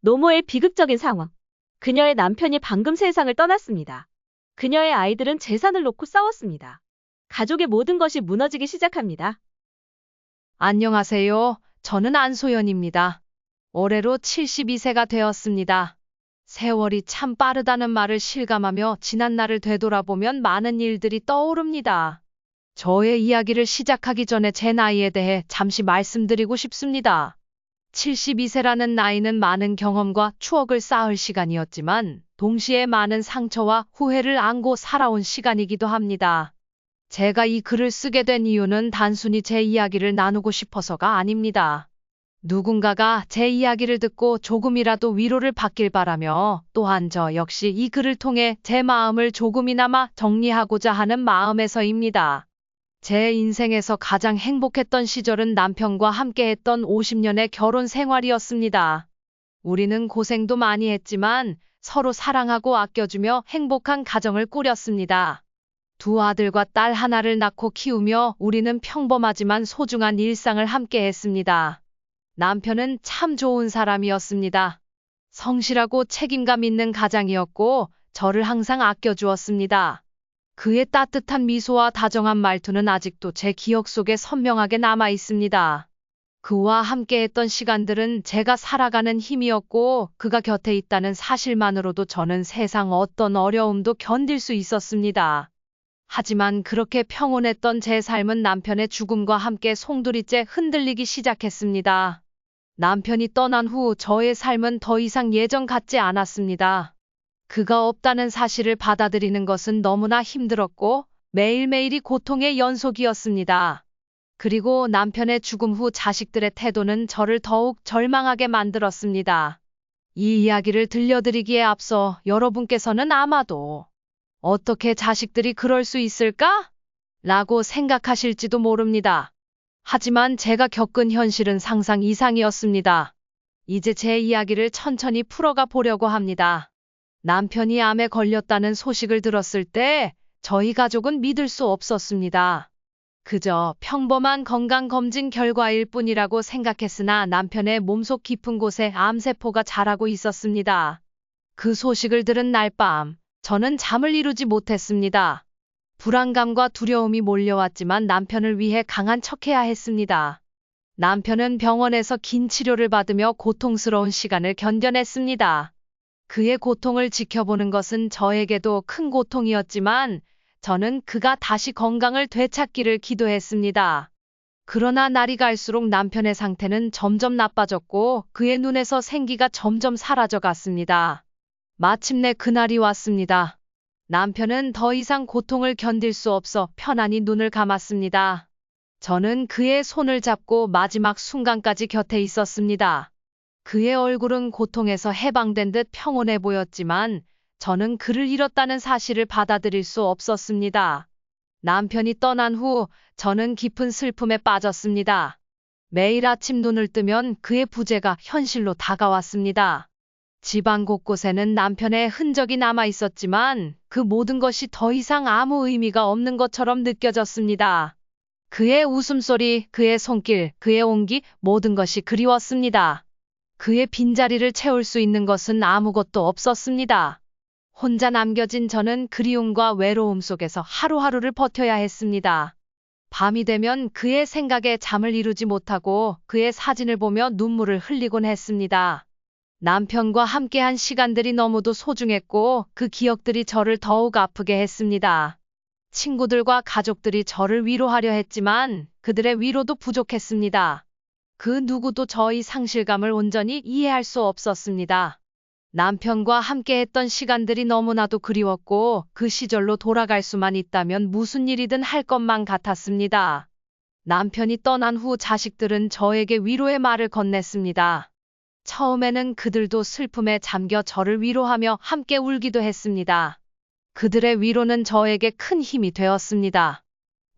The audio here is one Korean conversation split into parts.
노모의 비극적인 상황. 그녀의 남편이 방금 세상을 떠났습니다. 그녀의 아이들은 재산을 놓고 싸웠습니다. 가족의 모든 것이 무너지기 시작합니다. 안녕하세요. 저는 안소연입니다. 올해로 72세가 되었습니다. 세월이 참 빠르다는 말을 실감하며 지난 날을 되돌아보면 많은 일들이 떠오릅니다. 저의 이야기를 시작하기 전에 제 나이에 대해 잠시 말씀드리고 싶습니다. 72세라는 나이는 많은 경험과 추억을 쌓을 시간이었지만 동시에 많은 상처와 후회를 안고 살아온 시간이기도 합니다. 제가 이 글을 쓰게 된 이유는 단순히 제 이야기를 나누고 싶어서가 아닙니다. 누군가가 제 이야기를 듣고 조금이라도 위로를 받길 바라며 또한 저 역시 이 글을 통해 제 마음을 조금이나마 정리하고자 하는 마음에서입니다. 제 인생에서 가장 행복했던 시절은 남편과 함께했던 50년의 결혼 생활이었습니다. 우리는 고생도 많이 했지만 서로 사랑하고 아껴주며 행복한 가정을 꾸렸습니다. 두 아들과 딸 하나를 낳고 키우며 우리는 평범하지만 소중한 일상을 함께 했습니다. 남편은 참 좋은 사람이었습니다. 성실하고 책임감 있는 가장이었고 저를 항상 아껴주었습니다. 그의 따뜻한 미소와 다정한 말투는 아직도 제 기억 속에 선명하게 남아 있습니다. 그와 함께했던 시간들은 제가 살아가는 힘이었고 그가 곁에 있다는 사실만으로도 저는 세상 어떤 어려움도 견딜 수 있었습니다. 하지만 그렇게 평온했던 제 삶은 남편의 죽음과 함께 송두리째 흔들리기 시작했습니다. 남편이 떠난 후 저의 삶은 더 이상 예전 같지 않았습니다. 그가 없다는 사실을 받아들이는 것은 너무나 힘들었고 매일매일이 고통의 연속이었습니다. 그리고 남편의 죽음 후 자식들의 태도는 저를 더욱 절망하게 만들었습니다. 이 이야기를 들려드리기에 앞서 여러분께서는 아마도 어떻게 자식들이 그럴 수 있을까? 라고 생각하실지도 모릅니다. 하지만 제가 겪은 현실은 상상 이상이었습니다. 이제 제 이야기를 천천히 풀어가 보려고 합니다. 남편이 암에 걸렸다는 소식을 들었을 때 저희 가족은 믿을 수 없었습니다. 그저 평범한 건강검진 결과일 뿐이라고 생각했으나 남편의 몸속 깊은 곳에 암세포가 자라고 있었습니다. 그 소식을 들은 날 밤, 저는 잠을 이루지 못했습니다. 불안감과 두려움이 몰려왔지만 남편을 위해 강한 척해야 했습니다. 남편은 병원에서 긴 치료를 받으며 고통스러운 시간을 견뎌냈습니다. 그의 고통을 지켜보는 것은 저에게도 큰 고통이었지만 저는 그가 다시 건강을 되찾기를 기도했습니다. 그러나 날이 갈수록 남편의 상태는 점점 나빠졌고 그의 눈에서 생기가 점점 사라져 갔습니다. 마침내 그날이 왔습니다. 남편은 더 이상 고통을 견딜 수 없어 편안히 눈을 감았습니다. 저는 그의 손을 잡고 마지막 순간까지 곁에 있었습니다. 그의 얼굴은 고통에서 해방된 듯 평온해 보였지만 저는 그를 잃었다는 사실을 받아들일 수 없었습니다. 남편이 떠난 후 저는 깊은 슬픔에 빠졌습니다. 매일 아침 눈을 뜨면 그의 부재가 현실로 다가왔습니다. 집안 곳곳에는 남편의 흔적이 남아 있었지만 그 모든 것이 더 이상 아무 의미가 없는 것처럼 느껴졌습니다. 그의 웃음소리, 그의 손길, 그의 온기, 모든 것이 그리웠습니다. 그의 빈자리를 채울 수 있는 것은 아무것도 없었습니다. 혼자 남겨진 저는 그리움과 외로움 속에서 하루하루를 버텨야 했습니다. 밤이 되면 그의 생각에 잠을 이루지 못하고 그의 사진을 보며 눈물을 흘리곤 했습니다. 남편과 함께한 시간들이 너무도 소중했고 그 기억들이 저를 더욱 아프게 했습니다. 친구들과 가족들이 저를 위로하려 했지만 그들의 위로도 부족했습니다. 그 누구도 저의 상실감을 온전히 이해할 수 없었습니다. 남편과 함께했던 시간들이 너무나도 그리웠고 그 시절로 돌아갈 수만 있다면 무슨 일이든 할 것만 같았습니다. 남편이 떠난 후 자식들은 저에게 위로의 말을 건넸습니다. 처음에는 그들도 슬픔에 잠겨 저를 위로하며 함께 울기도 했습니다. 그들의 위로는 저에게 큰 힘이 되었습니다.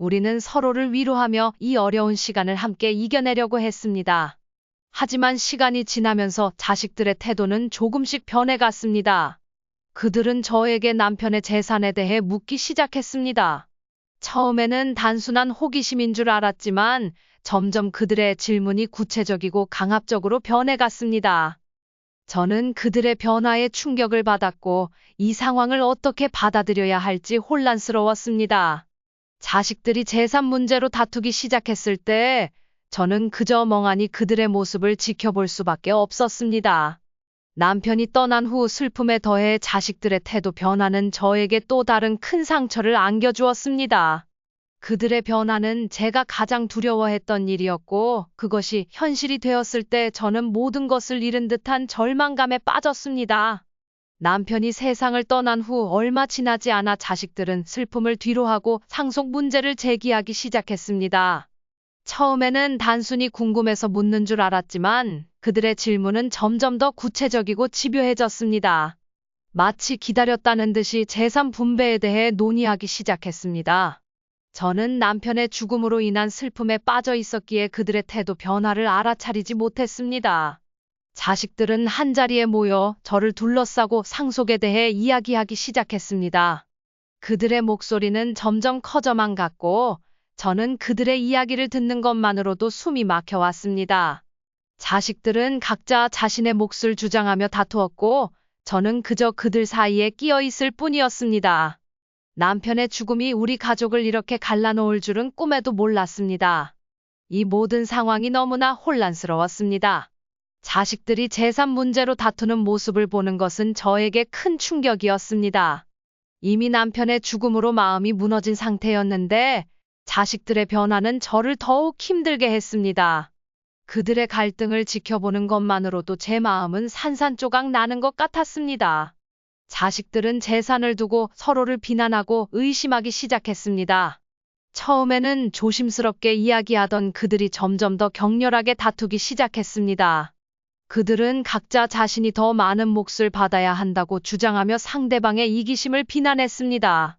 우리는 서로를 위로하며 이 어려운 시간을 함께 이겨내려고 했습니다. 하지만 시간이 지나면서 자식들의 태도는 조금씩 변해갔습니다. 그들은 저에게 남편의 재산에 대해 묻기 시작했습니다. 처음에는 단순한 호기심인 줄 알았지만 점점 그들의 질문이 구체적이고 강압적으로 변해갔습니다. 저는 그들의 변화에 충격을 받았고 이 상황을 어떻게 받아들여야 할지 혼란스러웠습니다. 자식들이 재산 문제로 다투기 시작했을 때 저는 그저 멍하니 그들의 모습을 지켜볼 수밖에 없었습니다. 남편이 떠난 후 슬픔에 더해 자식들의 태도 변화는 저에게 또 다른 큰 상처를 안겨주었습니다. 그들의 변화는 제가 가장 두려워했던 일이었고 그것이 현실이 되었을 때 저는 모든 것을 잃은 듯한 절망감에 빠졌습니다. 남편이 세상을 떠난 후 얼마 지나지 않아 자식들은 슬픔을 뒤로하고 상속 문제를 제기하기 시작했습니다. 처음에는 단순히 궁금해서 묻는 줄 알았지만 그들의 질문은 점점 더 구체적이고 집요해졌습니다. 마치 기다렸다는 듯이 재산 분배에 대해 논의하기 시작했습니다. 저는 남편의 죽음으로 인한 슬픔에 빠져 있었기에 그들의 태도 변화를 알아차리지 못했습니다. 자식들은 한자리에 모여 저를 둘러싸고 상속에 대해 이야기하기 시작했습니다. 그들의 목소리는 점점 커져만 갔고 저는 그들의 이야기를 듣는 것만으로도 숨이 막혀왔습니다. 자식들은 각자 자신의 몫을 주장하며 다투었고 저는 그저 그들 사이에 끼어 있을 뿐이었습니다. 남편의 죽음이 우리 가족을 이렇게 갈라놓을 줄은 꿈에도 몰랐습니다. 이 모든 상황이 너무나 혼란스러웠습니다. 자식들이 재산 문제로 다투는 모습을 보는 것은 저에게 큰 충격이었습니다. 이미 남편의 죽음으로 마음이 무너진 상태였는데 자식들의 변화는 저를 더욱 힘들게 했습니다. 그들의 갈등을 지켜보는 것만으로도 제 마음은 산산조각 나는 것 같았습니다. 자식들은 재산을 두고 서로를 비난하고 의심하기 시작했습니다. 처음에는 조심스럽게 이야기하던 그들이 점점 더 격렬하게 다투기 시작했습니다. 그들은 각자 자신이 더 많은 몫을 받아야 한다고 주장하며 상대방의 이기심을 비난했습니다.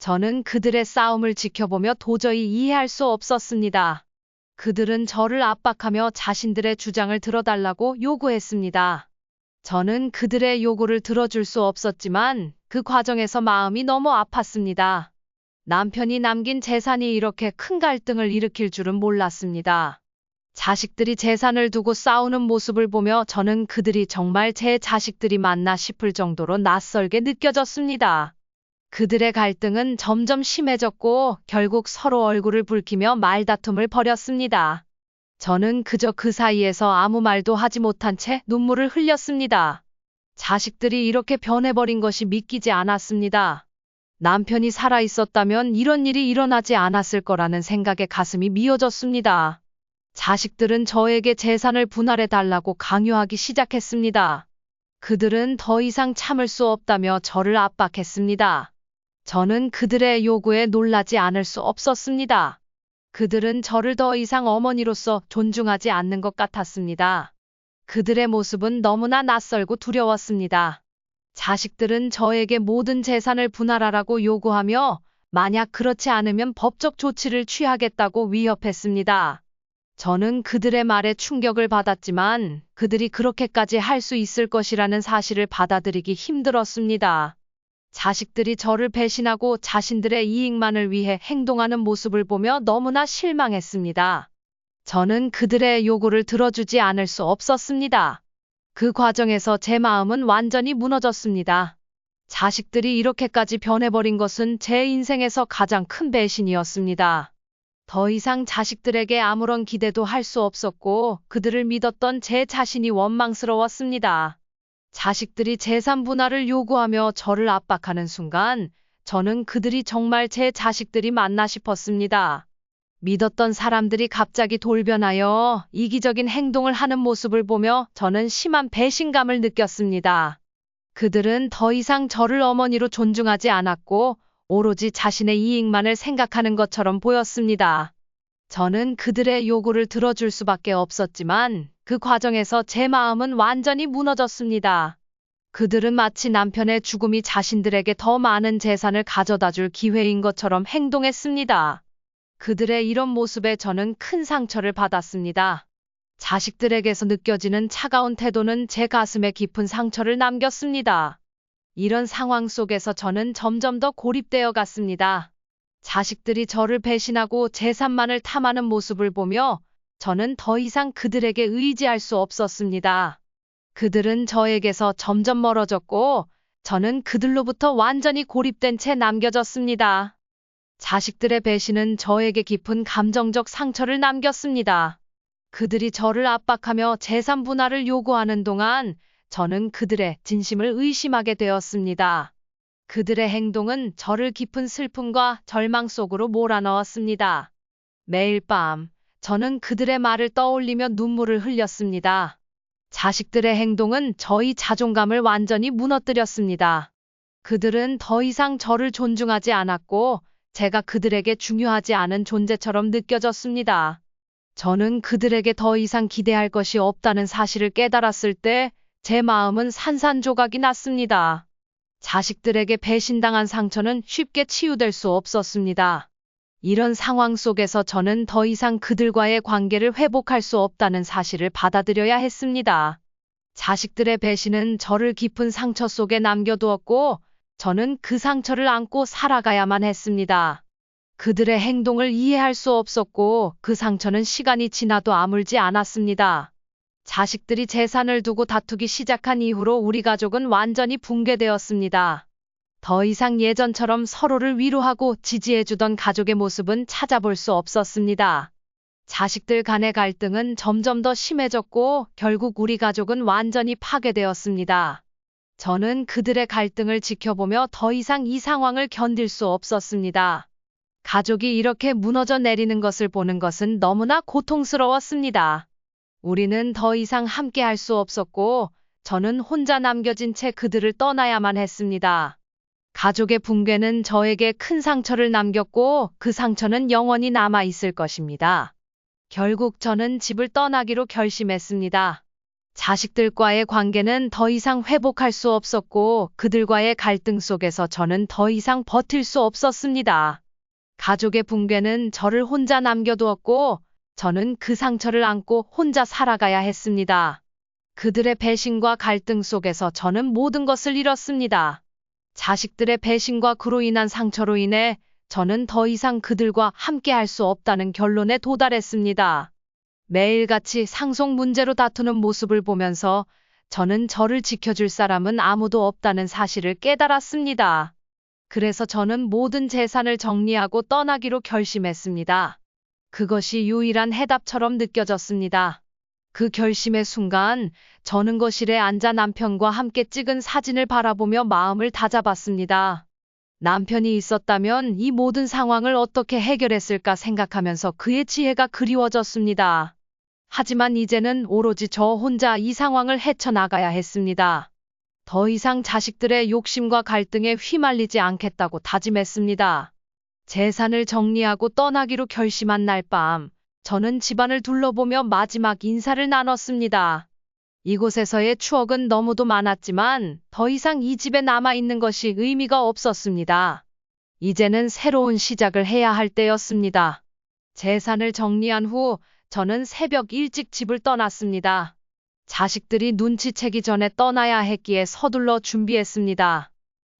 저는 그들의 싸움을 지켜보며 도저히 이해할 수 없었습니다. 그들은 저를 압박하며 자신들의 주장을 들어달라고 요구했습니다. 저는 그들의 요구를 들어줄 수 없었지만 그 과정에서 마음이 너무 아팠습니다. 남편이 남긴 재산이 이렇게 큰 갈등을 일으킬 줄은 몰랐습니다. 자식들이 재산을 두고 싸우는 모습을 보며 저는 그들이 정말 제 자식들이 맞나 싶을 정도로 낯설게 느껴졌습니다. 그들의 갈등은 점점 심해졌고 결국 서로 얼굴을 붉히며 말다툼을 벌였습니다. 저는 그저 그 사이에서 아무 말도 하지 못한 채 눈물을 흘렸습니다. 자식들이 이렇게 변해버린 것이 믿기지 않았습니다. 남편이 살아 있었다면 이런 일이 일어나지 않았을 거라는 생각에 가슴이 미어졌습니다. 자식들은 저에게 재산을 분할해 달라고 강요하기 시작했습니다. 그들은 더 이상 참을 수 없다며 저를 압박했습니다. 저는 그들의 요구에 놀라지 않을 수 없었습니다. 그들은 저를 더 이상 어머니로서 존중하지 않는 것 같았습니다. 그들의 모습은 너무나 낯설고 두려웠습니다. 자식들은 저에게 모든 재산을 분할하라고 요구하며 만약 그렇지 않으면 법적 조치를 취하겠다고 위협했습니다. 저는 그들의 말에 충격을 받았지만 그들이 그렇게까지 할 수 있을 것이라는 사실을 받아들이기 힘들었습니다. 자식들이 저를 배신하고 자신들의 이익만을 위해 행동하는 모습을 보며 너무나 실망했습니다. 저는 그들의 요구를 들어주지 않을 수 없었습니다. 그 과정에서 제 마음은 완전히 무너졌습니다. 자식들이 이렇게까지 변해버린 것은 제 인생에서 가장 큰 배신이었습니다. 더 이상 자식들에게 아무런 기대도 할 수 없었고 그들을 믿었던 제 자신이 원망스러웠습니다. 자식들이 재산 분할을 요구하며 저를 압박하는 순간 저는 그들이 정말 제 자식들이 맞나 싶었습니다. 믿었던 사람들이 갑자기 돌변하여 이기적인 행동을 하는 모습을 보며 저는 심한 배신감을 느꼈습니다. 그들은 더 이상 저를 어머니로 존중하지 않았고 오로지 자신의 이익만을 생각하는 것처럼 보였습니다. 저는 그들의 요구를 들어줄 수밖에 없었지만 그 과정에서 제 마음은 완전히 무너졌습니다. 그들은 마치 남편의 죽음이 자신들에게 더 많은 재산을 가져다 줄 기회인 것처럼 행동했습니다. 그들의 이런 모습에 저는 큰 상처를 받았습니다. 자식들에게서 느껴지는 차가운 태도는 제 가슴에 깊은 상처를 남겼습니다. 이런 상황 속에서 저는 점점 더 고립되어 갔습니다. 자식들이 저를 배신하고 재산만을 탐하는 모습을 보며 저는 더 이상 그들에게 의지할 수 없었습니다. 그들은 저에게서 점점 멀어졌고, 저는 그들로부터 완전히 고립된 채 남겨졌습니다. 자식들의 배신은 저에게 깊은 감정적 상처를 남겼습니다. 그들이 저를 압박하며 재산 분할을 요구하는 동안 저는 그들의 진심을 의심하게 되었습니다. 그들의 행동은 저를 깊은 슬픔과 절망 속으로 몰아넣었습니다. 매일 밤 저는 그들의 말을 떠올리며 눈물을 흘렸습니다. 자식들의 행동은 저희 자존감을 완전히 무너뜨렸습니다. 그들은 더 이상 저를 존중하지 않았고 제가 그들에게 중요하지 않은 존재처럼 느껴졌습니다. 저는 그들에게 더 이상 기대할 것이 없다는 사실을 깨달았을 때 제 마음은 산산조각이 났습니다. 자식들에게 배신당한 상처는 쉽게 치유될 수 없었습니다. 이런 상황 속에서 저는 더 이상 그들과의 관계를 회복할 수 없다는 사실을 받아들여야 했습니다. 자식들의 배신은 저를 깊은 상처 속에 남겨두었고, 저는 그 상처를 안고 살아가야만 했습니다. 그들의 행동을 이해할 수 없었고, 그 상처는 시간이 지나도 아물지 않았습니다. 자식들이 재산을 두고 다투기 시작한 이후로 우리 가족은 완전히 붕괴되었습니다. 더 이상 예전처럼 서로를 위로하고 지지해주던 가족의 모습은 찾아볼 수 없었습니다. 자식들 간의 갈등은 점점 더 심해졌고 결국 우리 가족은 완전히 파괴되었습니다. 저는 그들의 갈등을 지켜보며 더 이상 이 상황을 견딜 수 없었습니다. 가족이 이렇게 무너져 내리는 것을 보는 것은 너무나 고통스러웠습니다. 우리는 더 이상 함께 할 수 없었고, 저는 혼자 남겨진 채 그들을 떠나야만 했습니다. 가족의 붕괴는 저에게 큰 상처를 남겼고, 그 상처는 영원히 남아 있을 것입니다. 결국 저는 집을 떠나기로 결심했습니다. 자식들과의 관계는 더 이상 회복할 수 없었고, 그들과의 갈등 속에서 저는 더 이상 버틸 수 없었습니다. 가족의 붕괴는 저를 혼자 남겨두었고, 저는 그 상처를 안고 혼자 살아가야 했습니다. 그들의 배신과 갈등 속에서 저는 모든 것을 잃었습니다. 자식들의 배신과 그로 인한 상처로 인해 저는 더 이상 그들과 함께 할 수 없다는 결론에 도달했습니다. 매일같이 상속 문제로 다투는 모습을 보면서 저는 저를 지켜줄 사람은 아무도 없다는 사실을 깨달았습니다. 그래서 저는 모든 재산을 정리하고 떠나기로 결심했습니다. 그것이 유일한 해답처럼 느껴졌습니다. 그 결심의 순간 저는 거실에 앉아 남편과 함께 찍은 사진을 바라보며 마음을 다잡았습니다. 남편이 있었다면 이 모든 상황을 어떻게 해결했을까 생각하면서 그의 지혜가 그리워졌습니다. 하지만 이제는 오로지 저 혼자 이 상황을 헤쳐나가야 했습니다. 더 이상 자식들의 욕심과 갈등에 휘말리지 않겠다고 다짐했습니다. 재산을 정리하고 떠나기로 결심한 날 밤, 저는 집안을 둘러보며 마지막 인사를 나눴습니다. 이곳에서의 추억은 너무도 많았지만 더 이상 이 집에 남아있는 것이 의미가 없었습니다. 이제는 새로운 시작을 해야 할 때였습니다. 재산을 정리한 후 저는 새벽 일찍 집을 떠났습니다. 자식들이 눈치채기 전에 떠나야 했기에 서둘러 준비했습니다.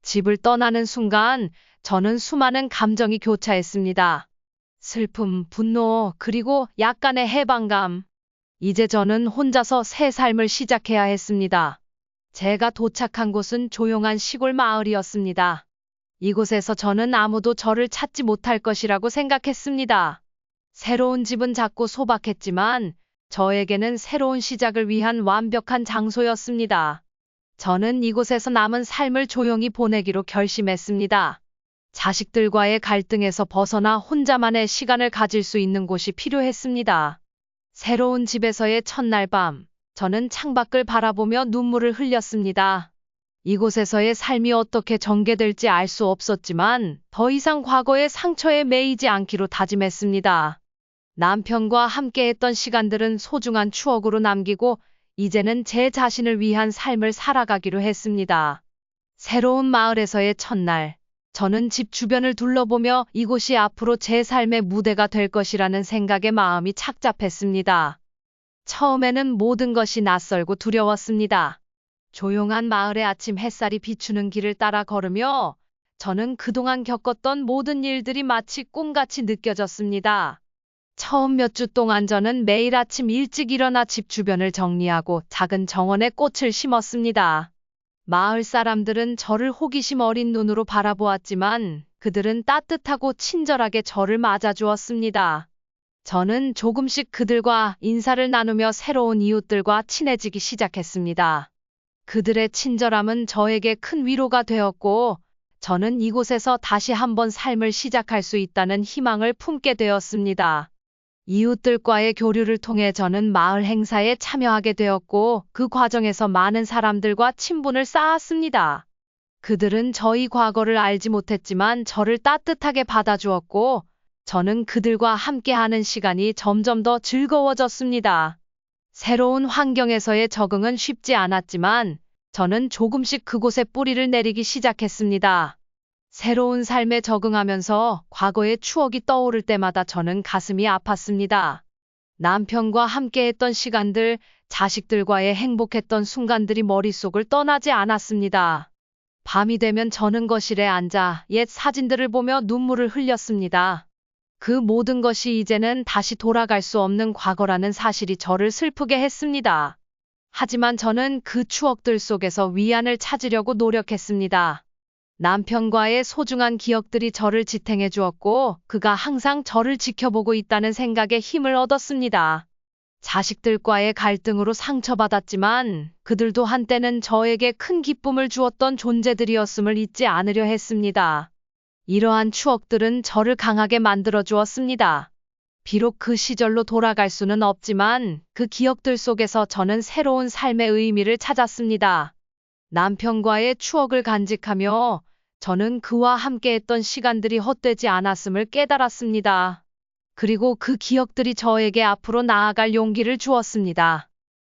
집을 떠나는 순간 저는 수많은 감정이 교차했습니다. 슬픔, 분노, 그리고 약간의 해방감. 이제 저는 혼자서 새 삶을 시작해야 했습니다. 제가 도착한 곳은 조용한 시골 마을이었습니다. 이곳에서 저는 아무도 저를 찾지 못할 것이라고 생각했습니다. 새로운 집은 작고 소박했지만 저에게는 새로운 시작을 위한 완벽한 장소였습니다. 저는 이곳에서 남은 삶을 조용히 보내기로 결심했습니다. 자식들과의 갈등에서 벗어나 혼자만의 시간을 가질 수 있는 곳이 필요했습니다. 새로운 집에서의 첫날 밤, 저는 창밖을 바라보며 눈물을 흘렸습니다. 이곳에서의 삶이 어떻게 전개될지 알 수 없었지만 더 이상 과거의 상처에 매이지 않기로 다짐했습니다. 남편과 함께했던 시간들은 소중한 추억으로 남기고 이제는 제 자신을 위한 삶을 살아가기로 했습니다. 새로운 마을에서의 첫날, 저는 집 주변을 둘러보며 이곳이 앞으로 제 삶의 무대가 될 것이라는 생각에 마음이 착잡했습니다. 처음에는 모든 것이 낯설고 두려웠습니다. 조용한 마을의 아침 햇살이 비추는 길을 따라 걸으며 저는 그동안 겪었던 모든 일들이 마치 꿈같이 느껴졌습니다. 처음 몇 주 동안 저는 매일 아침 일찍 일어나 집 주변을 정리하고 작은 정원에 꽃을 심었습니다. 마을 사람들은 저를 호기심 어린 눈으로 바라보았지만 그들은 따뜻하고 친절하게 저를 맞아주었습니다. 저는 조금씩 그들과 인사를 나누며 새로운 이웃들과 친해지기 시작했습니다. 그들의 친절함은 저에게 큰 위로가 되었고, 저는 이곳에서 다시 한번 삶을 시작할 수 있다는 희망을 품게 되었습니다. 이웃들과의 교류를 통해 저는 마을 행사에 참여하게 되었고, 그 과정에서 많은 사람들과 친분을 쌓았습니다. 그들은 저희 과거를 알지 못했지만 저를 따뜻하게 받아주었고, 저는 그들과 함께하는 시간이 점점 더 즐거워졌습니다. 새로운 환경에서의 적응은 쉽지 않았지만 저는 조금씩 그곳에 뿌리를 내리기 시작했습니다. 새로운 삶에 적응하면서 과거의 추억이 떠오를 때마다 저는 가슴이 아팠습니다. 남편과 함께했던 시간들, 자식들과의 행복했던 순간들이 머릿속을 떠나지 않았습니다. 밤이 되면 저는 거실에 앉아 옛 사진들을 보며 눈물을 흘렸습니다. 그 모든 것이 이제는 다시 돌아갈 수 없는 과거라는 사실이 저를 슬프게 했습니다. 하지만 저는 그 추억들 속에서 위안을 찾으려고 노력했습니다. 남편과의 소중한 기억들이 저를 지탱해 주었고, 그가 항상 저를 지켜보고 있다는 생각에 힘을 얻었습니다. 자식들과의 갈등으로 상처받았지만, 그들도 한때는 저에게 큰 기쁨을 주었던 존재들이었음을 잊지 않으려 했습니다. 이러한 추억들은 저를 강하게 만들어 주었습니다. 비록 그 시절로 돌아갈 수는 없지만 그 기억들 속에서 저는 새로운 삶의 의미를 찾았습니다. 남편과의 추억을 간직하며 저는 그와 함께했던 시간들이 헛되지 않았음을 깨달았습니다. 그리고 그 기억들이 저에게 앞으로 나아갈 용기를 주었습니다.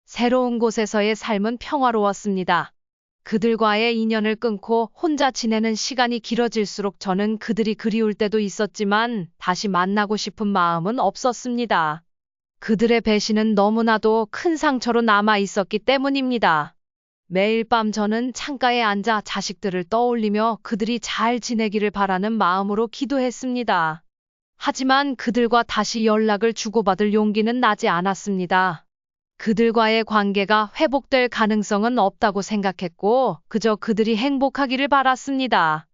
새로운 곳에서의 삶은 평화로웠습니다. 그들과의 인연을 끊고 혼자 지내는 시간이 길어질수록 저는 그들이 그리울 때도 있었지만 다시 만나고 싶은 마음은 없었습니다. 그들의 배신은 너무나도 큰 상처로 남아 있었기 때문입니다. 매일 밤 저는 창가에 앉아 자식들을 떠올리며 그들이 잘 지내기를 바라는 마음으로 기도했습니다. 하지만 그들과 다시 연락을 주고받을 용기는 나지 않았습니다. 그들과의 관계가 회복될 가능성은 없다고 생각했고, 그저 그들이 행복하기를 바랐습니다.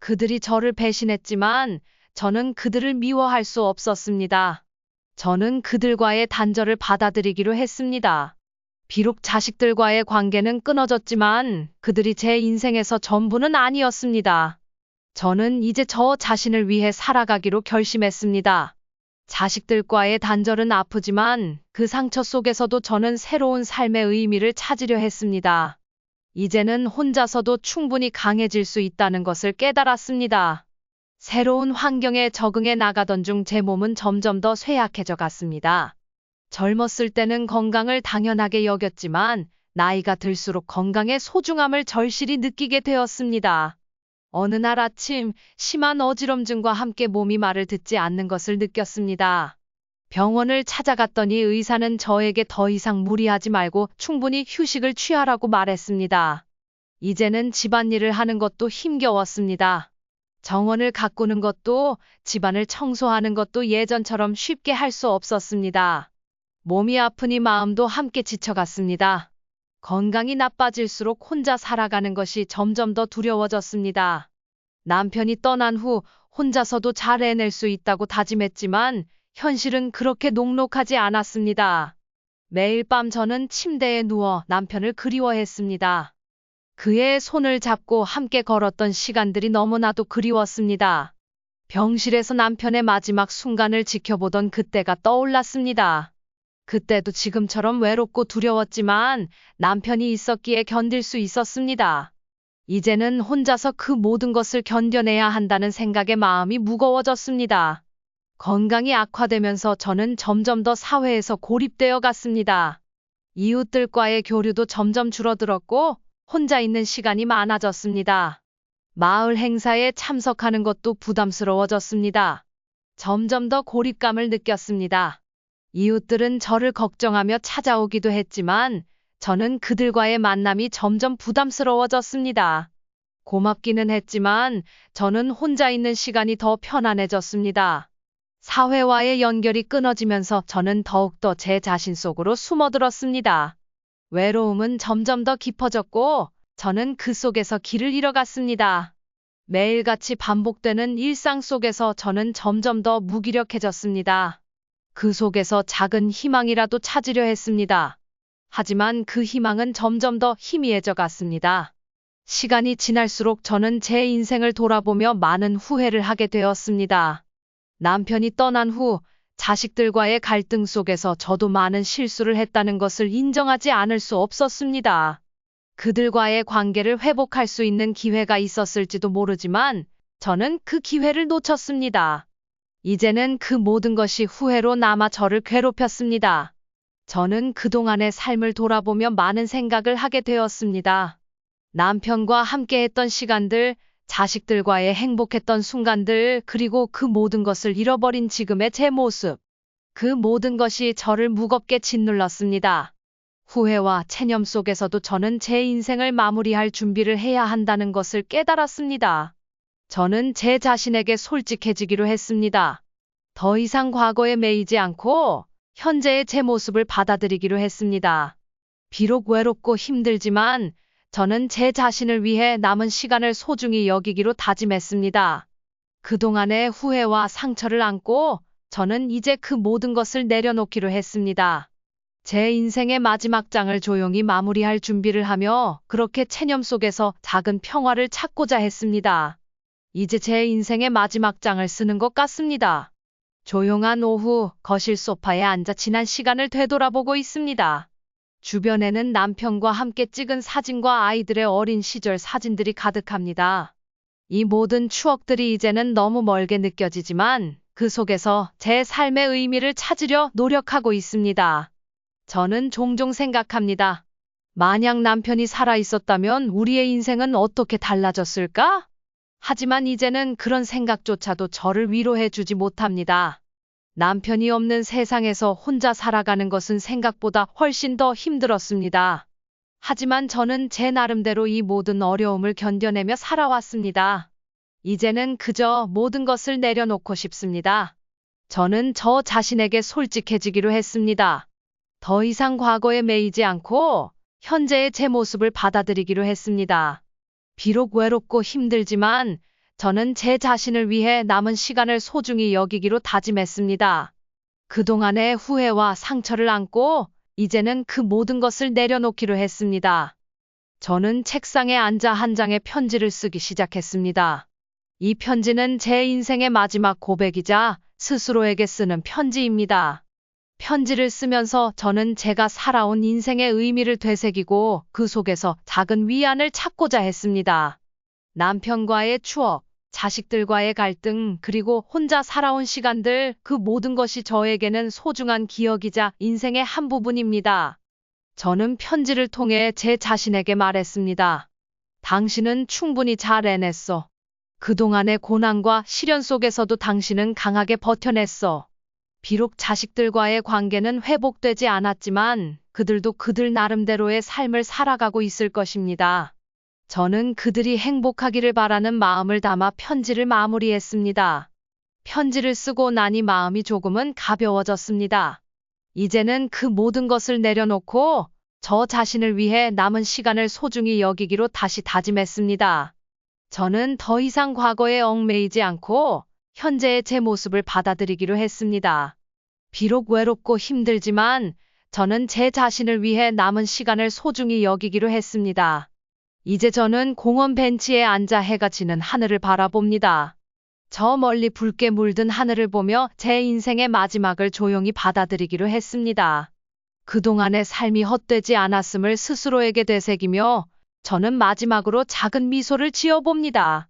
그들이 저를 배신했지만, 저는 그들을 미워할 수 없었습니다. 저는 그들과의 단절을 받아들이기로 했습니다. 비록 자식들과의 관계는 끊어졌지만, 그들이 제 인생에서 전부는 아니었습니다. 저는 이제 저 자신을 위해 살아가기로 결심했습니다. 자식들과의 단절은 아프지만 그 상처 속에서도 저는 새로운 삶의 의미를 찾으려 했습니다. 이제는 혼자서도 충분히 강해질 수 있다는 것을 깨달았습니다. 새로운 환경에 적응해 나가던 중 제 몸은 점점 더 쇠약해져 갔습니다. 젊었을 때는 건강을 당연하게 여겼지만 나이가 들수록 건강의 소중함을 절실히 느끼게 되었습니다. 어느 날 아침 심한 어지럼증과 함께 몸이 말을 듣지 않는 것을 느꼈습니다. 병원을 찾아갔더니 의사는 저에게 더 이상 무리하지 말고 충분히 휴식을 취하라고 말했습니다. 이제는 집안일을 하는 것도 힘겨웠습니다. 정원을 가꾸는 것도 집안을 청소하는 것도 예전처럼 쉽게 할 수 없었습니다. 몸이 아프니 마음도 함께 지쳐갔습니다. 건강이 나빠질수록 혼자 살아가는 것이 점점 더 두려워졌습니다. 남편이 떠난 후 혼자서도 잘 해낼 수 있다고 다짐했지만 현실은 그렇게 녹록하지 않았습니다. 매일 밤 저는 침대에 누워 남편을 그리워했습니다. 그의 손을 잡고 함께 걸었던 시간들이 너무나도 그리웠습니다. 병실에서 남편의 마지막 순간을 지켜보던 그때가 떠올랐습니다. 그때도 지금처럼 외롭고 두려웠지만 남편이 있었기에 견딜 수 있었습니다. 이제는 혼자서 그 모든 것을 견뎌내야 한다는 생각에 마음이 무거워졌습니다. 건강이 악화되면서 저는 점점 더 사회에서 고립되어 갔습니다. 이웃들과의 교류도 점점 줄어들었고 혼자 있는 시간이 많아졌습니다. 마을 행사에 참석하는 것도 부담스러워졌습니다. 점점 더 고립감을 느꼈습니다. 이웃들은 저를 걱정하며 찾아오기도 했지만 저는 그들과의 만남이 점점 부담스러워졌습니다. 고맙기는 했지만 저는 혼자 있는 시간이 더 편안해졌습니다. 사회와의 연결이 끊어지면서 저는 더욱더 제 자신 속으로 숨어들었습니다. 외로움은 점점 더 깊어졌고 저는 그 속에서 길을 잃어갔습니다. 매일같이 반복되는 일상 속에서 저는 점점 더 무기력해졌습니다. 그 속에서 작은 희망이라도 찾으려 했습니다. 하지만 그 희망은 점점 더 희미해져 갔습니다. 시간이 지날수록 저는 제 인생을 돌아보며 많은 후회를 하게 되었습니다. 남편이 떠난 후 자식들과의 갈등 속에서 저도 많은 실수를 했다는 것을 인정하지 않을 수 없었습니다. 그들과의 관계를 회복할 수 있는 기회가 있었을지도 모르지만 저는 그 기회를 놓쳤습니다. 이제는 그 모든 것이 후회로 남아 저를 괴롭혔습니다. 저는 그동안의 삶을 돌아보며 많은 생각을 하게 되었습니다. 남편과 함께했던 시간들, 자식들과의 행복했던 순간들, 그리고 그 모든 것을 잃어버린 지금의 제 모습. 그 모든 것이 저를 무겁게 짓눌렀습니다. 후회와 체념 속에서도 저는 제 인생을 마무리할 준비를 해야 한다는 것을 깨달았습니다. 저는 제 자신에게 솔직해지기로 했습니다. 더 이상 과거에 매이지 않고 현재의 제 모습을 받아들이기로 했습니다. 비록 외롭고 힘들지만 저는 제 자신을 위해 남은 시간을 소중히 여기기로 다짐했습니다. 그동안의 후회와 상처를 안고 저는 이제 그 모든 것을 내려놓기로 했습니다. 제 인생의 마지막 장을 조용히 마무리할 준비를 하며 그렇게 체념 속에서 작은 평화를 찾고자 했습니다. 이제 제 인생의 마지막 장을 쓰는 것 같습니다. 조용한 오후 거실 소파에 앉아 지난 시간을 되돌아보고 있습니다. 주변에는 남편과 함께 찍은 사진과 아이들의 어린 시절 사진들이 가득합니다. 이 모든 추억들이 이제는 너무 멀게 느껴지지만 그 속에서 제 삶의 의미를 찾으려 노력하고 있습니다. 저는 종종 생각합니다. 만약 남편이 살아 있었다면 우리의 인생은 어떻게 달라졌을까? 하지만 이제는 그런 생각조차도 저를 위로해 주지 못합니다. 남편이 없는 세상에서 혼자 살아가는 것은 생각보다 훨씬 더 힘들었습니다. 하지만 저는 제 나름대로 이 모든 어려움을 견뎌내며 살아왔습니다. 이제는 그저 모든 것을 내려놓고 싶습니다. 저는 저 자신에게 솔직해지기로 했습니다. 더 이상 과거에 매이지 않고 현재의 제 모습을 받아들이기로 했습니다. 비록 외롭고 힘들지만 저는 제 자신을 위해 남은 시간을 소중히 여기기로 다짐했습니다. 그동안의 후회와 상처를 안고 이제는 그 모든 것을 내려놓기로 했습니다. 저는 책상에 앉아 한 장의 편지를 쓰기 시작했습니다. 이 편지는 제 인생의 마지막 고백이자 스스로에게 쓰는 편지입니다. 편지를 쓰면서 저는 제가 살아온 인생의 의미를 되새기고 그 속에서 작은 위안을 찾고자 했습니다. 남편과의 추억, 자식들과의 갈등, 그리고 혼자 살아온 시간들, 그 모든 것이 저에게는 소중한 기억이자 인생의 한 부분입니다. 저는 편지를 통해 제 자신에게 말했습니다. 당신은 충분히 잘 해냈어. 그동안의 고난과 시련 속에서도 당신은 강하게 버텨냈어. 비록 자식들과의 관계는 회복되지 않았지만 그들도 그들 나름대로의 삶을 살아가고 있을 것입니다. 저는 그들이 행복하기를 바라는 마음을 담아 편지를 마무리했습니다. 편지를 쓰고 나니 마음이 조금은 가벼워졌습니다. 이제는 그 모든 것을 내려놓고 저 자신을 위해 남은 시간을 소중히 여기기로 다시 다짐했습니다. 저는 더 이상 과거에 얽매이지 않고 현재의 제 모습을 받아들이기로 했습니다. 비록 외롭고 힘들지만 저는 제 자신을 위해 남은 시간을 소중히 여기기로 했습니다. 이제 저는 공원 벤치에 앉아 해가 지는 하늘을 바라봅니다. 저 멀리 붉게 물든 하늘을 보며 제 인생의 마지막을 조용히 받아들이기로 했습니다. 그동안의 삶이 헛되지 않았음을 스스로에게 되새기며 저는 마지막으로 작은 미소를 지어봅니다.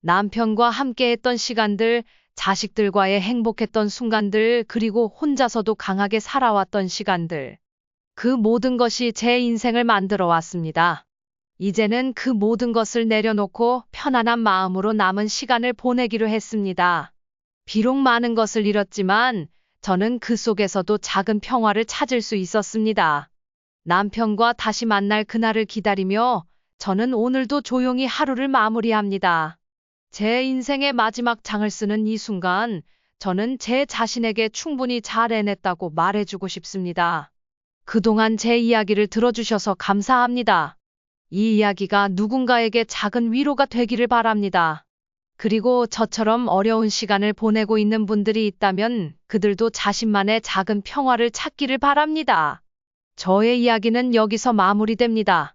남편과 함께했던 시간들, 자식들과의 행복했던 순간들, 그리고 혼자서도 강하게 살아왔던 시간들. 그 모든 것이 제 인생을 만들어 왔습니다. 이제는 그 모든 것을 내려놓고 편안한 마음으로 남은 시간을 보내기로 했습니다. 비록 많은 것을 잃었지만 저는 그 속에서도 작은 평화를 찾을 수 있었습니다. 남편과 다시 만날 그날을 기다리며 저는 오늘도 조용히 하루를 마무리합니다. 제 인생의 마지막 장을 쓰는 이 순간 저는 제 자신에게 충분히 잘 해냈다고 말해주고 싶습니다. 그동안 제 이야기를 들어주셔서 감사합니다. 이 이야기가 누군가에게 작은 위로가 되기를 바랍니다. 그리고 저처럼 어려운 시간을 보내고 있는 분들이 있다면 그들도 자신만의 작은 평화를 찾기를 바랍니다. 저의 이야기는 여기서 마무리됩니다.